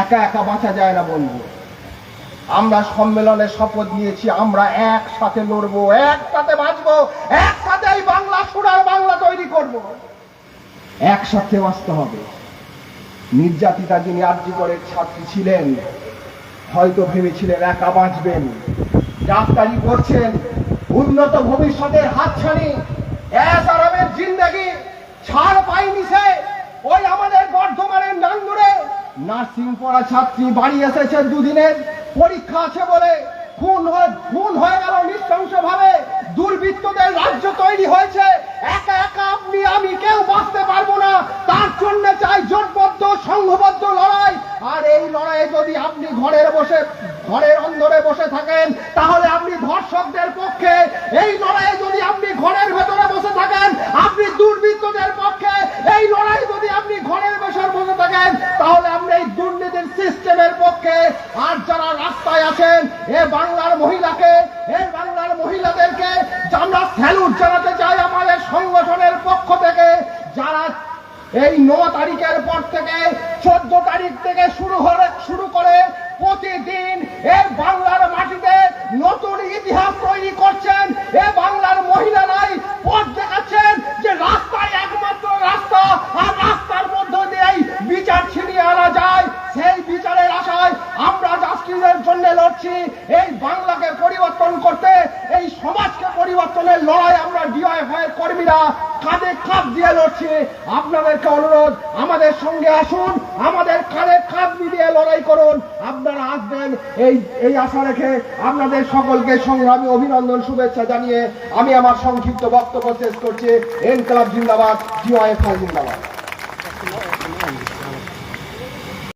একা একা বাঁচা যায় না বন্ধু। আমরা সম্মেলনে শপথ নিয়েছি, আমরা একসাথে লড়বো, একসাথে বাঁচবো একসাথে এই বাংলা সুরার বাংলা তৈরি করব। একসাথে বাঁচতে হবে। নির্যাতিতা যিনি আর্জি করে ছাত্রী ছিলেন, হয়তো ভেবেছিলেন একা বাঁচবেন। ডাক্তারি করছেন, উন্নত ভবিষ্যতের হাতছানি এক আরামের জিন্দগি নার্সিং পড়া ছাত্রী বাড়ি এসেছেন দুদিনের পরীক্ষা আছে বলে খুন হয়ে খুন হয়ে গেল নৃশংস ভাবে দুর্বৃত্তদের রাজ্য তৈরি হয়েছে। একা একা আপনি, আমি কেউ বাঁচতে পারব না। তার জন্য চাই জোটবদ্ধ, সংঘবদ্ধ লড়াই। আর এই লড়াইয়ে যদি আপনি ঘরের বসে, ঘরের অন্দরে বসে থাকেন, তাহলে আপনি ধর্ষকদের পক্ষে এই লড়াইয়ে যদি আপনি ঘরের ভেতরে বসে থাকেন আপনি দুর্বৃত্তদের পক্ষে এই লড়াই যদি আপনি ঘরের বসে বসে থাকেন তাহলে আপনি এই দুর্নীতির সিস্টেমের পক্ষে আর যারা রাস্তায় আছেন, এ বাংলার মহিলাকে, এ বাংলার মহিলাদেরকে আমরা স্যালুট জানাতে চাই আমাদের সংগঠনের পক্ষ থেকে। যারা এই ন তারিখের পর থেকে চোদ্দ তারিখ থেকে শুরু হলে, শুরু করে প্রতিদিন এই বাংলাকে পরিবর্তন করতে, এই সমাজকে পরিবর্তনের লড়াই আমরা ডিওয়াইফাই কর্মীরা কাঁধে কাঁধ দিয়ে লড়ছি। আপনাদেরকে অনুরোধ, আমাদের সঙ্গে আসুন, আমাদের কাঁধে কাঁধ মিলিয়ে লড়াই করুন। আপনারা আসবেন, এই এই আশা রেখে আপনাদের সকলকে সংগ্রামী অভিনন্দন, শুভেচ্ছা জানিয়ে আমি আমার সংক্ষিপ্ত বক্তব্য শেষ করছি। এন ক্লাব জিন্দাবাদ ডিওয়াইফাই জিন্দাবাদ।